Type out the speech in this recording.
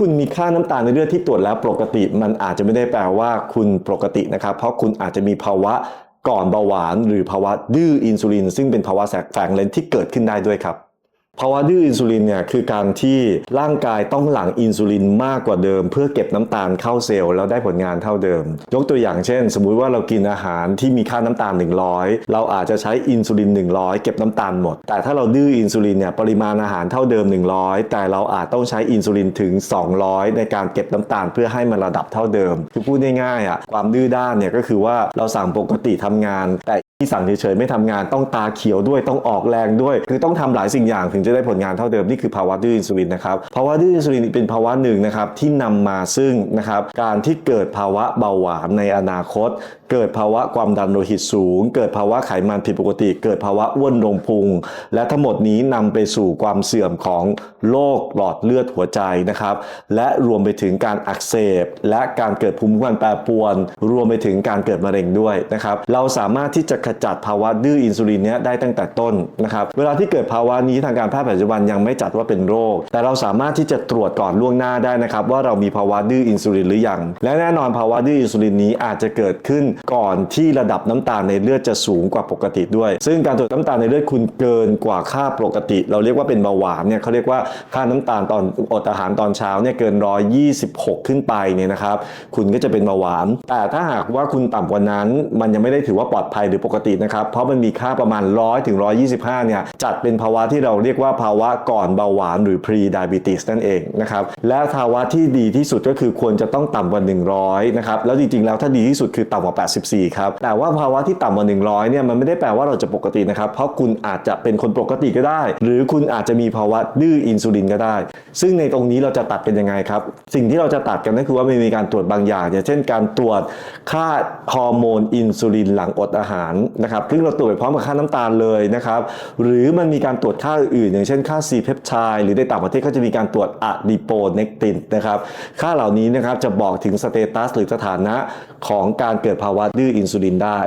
คุณมีค่าน้ำตาลในเลือดที่ตรวจแล้วปกติ มันอาจจะไม่ได้แปลว่าคุณปกตินะครับ เพราะคุณอาจจะมีภาวะก่อนเบาหวาน หรือภาวะดื้ออินซูลิน ซึ่งเป็นภาวะแฝงเลนที่เกิดขึ้นได้ด้วยครับ ภาวะดื้ออินซูลินเนี่ยคือการที่ร่างกายต้องหลั่งอินซูลินมากกว่าเดิม เพื่อเก็บน้ำตาลเข้าเซลล์แล้วได้ผลงานเท่าเดิม ยกตัวอย่างเช่น สมมุติว่าเรากินอาหารที่มีค่าน้ำตาล 100 เราอาจจะใช้อินซูลิน 100 เก็บน้ำตาลหมด แต่ถ้าเราดื้ออินซูลินเนี่ยปริมาณอาหารเท่าเดิม 100 แต่เราอาจต้องใช้อินซูลินถึง 200 ในการเก็บน้ำตาลเพื่อให้มันระดับเท่าเดิม คือพูดง่ายๆอะความดื้อด้านเนี่ยก็คือว่าเราสั่งปกติทำงาน แต่ ที่สั่งเฉยๆไม่ทำงานต้องตาเขียวด้วยต้องออกแรงด้วย คือต้องทำหลายสิ่งอย่างถึงจะได้ผลงานเท่าเดิม นี่คือภาวะดื้ออินซูลินนะครับภาวะดื้ออินซูลินเป็นภาวะหนึ่งนะครับที่นำมาซึ่งนะครับการที่เกิดภาวะเบาหวานในอนาคต เกิดภาวะความดันโลหิตสูง เกิดภาวะไขมันผิดปกติ เกิดภาวะอ้วนลงพุง และทั้งหมดนี้นำไปสู่ความเสื่อมของโรคหลอดเลือดหัวใจนะครับและรวมไปถึงการอักเสบ และการเกิดภูมิคุ้มกันแปรปรวน รวมไปถึงการเกิดมะเร็งด้วยนะครับเราสามารถที่จะขจัดภาวะดื้ออินซูลินเนี้ยได้ตั้งแต่ต้นนะครับเวลาที่เกิดภาวะนี้ทางการแพทย์ปัจจุบันยังไม่จัดว่าเป็นโรค แต่เราสามารถที่จะตรวจก่อนล่วงหน้าได้นะครับว่าเรามีภาวะดื้ออินซูลินหรือยัง และแน่นอนภาวะดื้ออินซูลินนี้อาจจะเกิดขึ้นก่อนที่ระดับน้ำตาลในเลือดจะสูงกว่าปกติด้วย ซึ่งการตรวจน้ำตาลในเลือดคุณเกินกว่าค่าปกติ เราเรียกว่าเป็นเบาหวานเนี่ยเขาเรียกว่าค่าน้ำตาลตอนอดอาหารตอนเช้าเนี่ยเกิน 126 ขึ้นไปเนี่ยนะครับคุณก็จะเป็นเบาหวาน แต่ถ้าหากว่าคุณต่ำกว่านั้น มันยังไม่ได้ถือว่าปลอดภัยหรือปกตินะครับ เพราะมันมีค่าประมาณ 100ถึง125 เนี่ย จัดเป็นภาวะที่เราเรียกว่าภาวะก่อนเบาหวานหรือ pre diabetes นั่นเองนะครับ และภาวะที่ดีที่สุดก็คือควรจะต้องต่ำกว่า 100 นะครับ แล้วจริง ๆ แล้วถ้าดีที่สุดคือต่ำกว่า 84 ครับ แต่ว่าภาวะที่ต่ำกว่า 100 เนี่ย มันไม่ได้แปลว่าเราจะปกตินะครับ เพราะคุณอาจจะเป็นคนปกติก็ได้ หรือคุณอาจจะมีภาวะดื้ออินซูลินก็ได้ ซึ่งในตรงนี้เราจะตัดเป็นยังไงครับ สิ่งที่เราจะตัดกันก็คือว่ามันมีการตรวจบางอย่างอย่างเช่น การตรวจค่าฮอร์โมนอินซูลินหลังอดอาหารนะครับซึ่งเราตรวจไปพร้อมกับค่าน้ำตาลเลยนะครับ หรือมันมีการตรวจค่าอื่น อย่างเช่นค่า C เพปไทด์หรือในต่างประเทศก็จะมีการตรวจอะดิโปเนกตินนะครับ ค่าเหล่านี้นะครับจะบอกถึงสเตตัสหรือสถานะของการเกิดภาวะดื้ออินซูลินได้